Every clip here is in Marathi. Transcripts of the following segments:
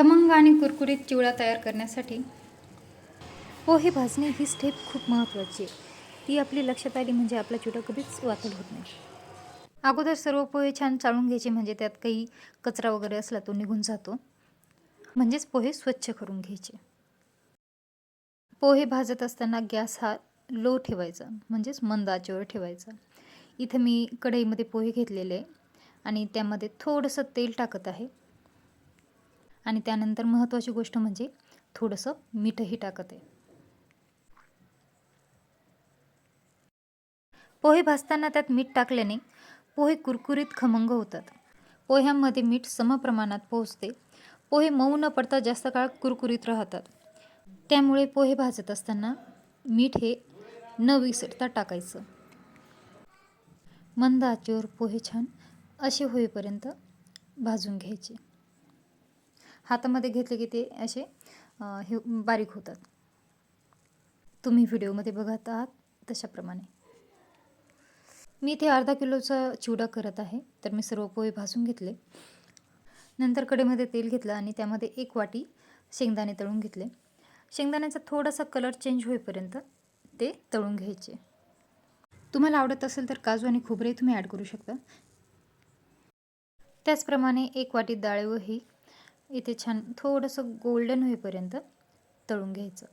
खमंग आणि कुरकुरीत चिवडा तयार करण्यासाठी पोहे भाजणे ही स्टेप खूप महत्त्वाची आहे. ती आपली लक्षात आली म्हणजे आपला चिवडा कधीच वातड होत नाही. अगोदर सर्व पोहे छान चाळून घ्यायचे म्हणजे त्यात काही कचरा वगैरे असला तो निघून जातो. म्हणजेच पोहे स्वच्छ करून घ्यायचे. पोहे भाजत असताना गॅस हा लो ठेवायचा म्हणजेच मंद आचेवर ठेवायचा. इथं मी कढईमध्ये पोहे घेतलेले आणि त्यामध्ये थोडंसं तेल टाकत आहे. आणि त्यानंतर महत्त्वाची गोष्ट म्हणजे थोडंसं मीठही टाकत. आहे पोहे भाजताना त्यात मीठ टाकल्याने पोहे कुरकुरीत खमंग होतात. पोह्यांमध्ये मीठ समप्रमाणात पोहोचते. पोहे मऊ न पडता जास्त काळ कुरकुरीत राहतात. त्यामुळे पोहे भाजत असताना मीठ हे न विसरता टाकायचं. मंद आचेवर पोहे छान असे होईपर्यंत भाजून घ्यायचे. हातामध्ये घेतले की ते असे हे बारीक होतात. तुम्ही व्हिडिओमध्ये बघत आहात तशाप्रमाणे. मी इथे अर्धा किलोचा चिवडा करत आहे तर मी सर्व पोहे भाजून घेतले. नंतर कडेमध्ये तेल घेतलं आणि त्यामध्ये एक वाटी शेंगदाणे तळून घेतले. शेंगदाण्याचा थोडासा कलर चेंज होईपर्यंत ते तळून घ्यायचे. तुम्हाला आवडत असेल तर काजू आणि खोबरे तुम्ही ॲड करू शकता. त्याचप्रमाणे एक वाटी डाळेवही इथे छान थोडंसं गोल्डन होईपर्यंत तळून घ्यायचं.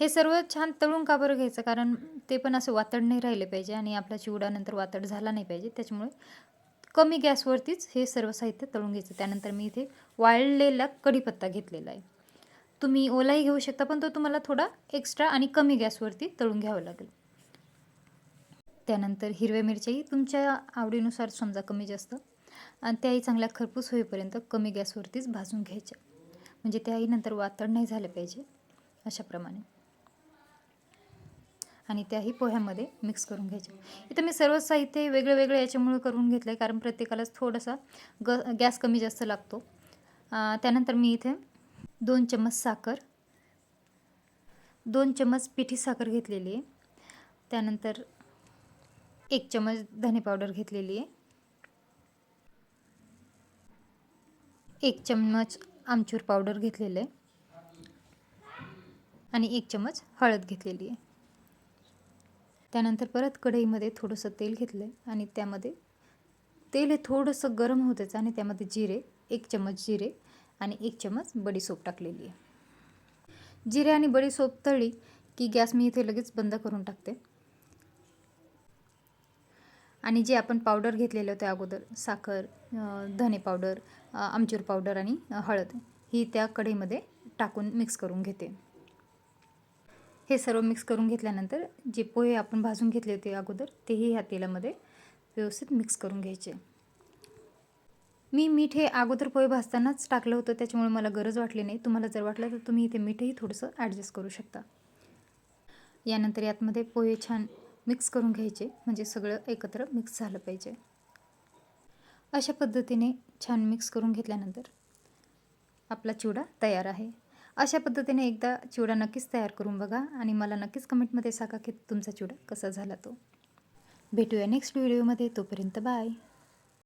हे सर्व छान तळून का बरं घ्यायचं? कारण ते पण असं वातड नाही राहिले पाहिजे आणि आपला चिवडा नंतर वातड झाला नाही पाहिजे. त्याच्यामुळे कमी गॅसवरतीच हे सर्व साहित्य तळून घ्यायचं. त्यानंतर मी इथे वाळलेला कढीपत्ता घेतलेला आहे. तुम्ही ओलाही घेऊ शकता पण तो तुम्हाला थोडा एक्स्ट्रा आणि कमी गॅसवरती तळून घ्यावं लागेल. त्यानंतर हिरव्या मिरच्याही तुमच्या आवडीनुसार समजा कमी जास्त आणि त्याही चांगल्या खरपूस होईपर्यंत कमी गॅसवरतीच भाजून घ्यायच्या म्हणजे त्याही नंतर वातड नाही झालं पाहिजे अशाप्रमाणे. आणि त्याही पोह्यामध्ये मिक्स करून घ्यायच्या इथं मी सर्व साहित्य वेगळं वेगळं याच्यामुळे करून घेतलं आहे कारण प्रत्येकालाच थोडासा ग गॅस कमी जास्त लागतो. त्यानंतर मी इथे दोन चम्मच साखर दोन चम्मच पिठी साखर घेतलेली आहे. त्यानंतर एक चम्मच धने पावडर घेतलेली आहे. एक चम्मच आमचूर पावडर घेतलेलं आहे. आणि एक चम्मच हळद घेतलेली आहे. त्यानंतर परत कढईमध्ये थोडंसं तेल घेतलं आहे आणि त्यामध्ये तेल हे थोडंसं गरम होतेच आणि त्यामध्ये जिरे एक चम्मच जिरे आणि एक चम्मच बडीसोप टाकलेली आहे. जिरे आणि बडीसोप तळली की गॅस मी इथे लगेच बंद करून टाकते. आणि जे आपण पावडर घेतलेले होते अगोदर साखर धने पावडर आमचूर पावडर आणि हळद ही त्या कढईमध्ये टाकून मिक्स करून घेते. हे सर्व मिक्स करून घेतल्यानंतर जे पोहे आपण भाजून घेतले होते अगोदर तेही ह्या तेलामध्ये व्यवस्थित मिक्स करून घ्यायचे. मी मीठ हे अगोदर पोहे भाजतानाच टाकलं होतं त्याच्यामुळे मला गरज वाटली नाही. तुम्हाला जर वाटलं तर तुम्ही इथे मीठही थोडंसं ॲडजस्ट करू शकता. यानंतर यातमध्ये पोहे छान मिक्स करून घ्यायचे म्हणजे सगळं एकत्र मिक्स झालं पाहिजे. अशा पद्धतीने छान मिक्स करून घेतल्यानंतर आपला चिवडा तयार आहे. अशा पद्धतीने एकदा चिवडा नक्कीच तयार करून बघा आणि मला नक्कीच कमेंटमध्ये सांगा की तुमचा चिवडा कसा झाला तो. भेटूया नेक्स्ट व्हिडिओमध्ये तोपर्यंत बाय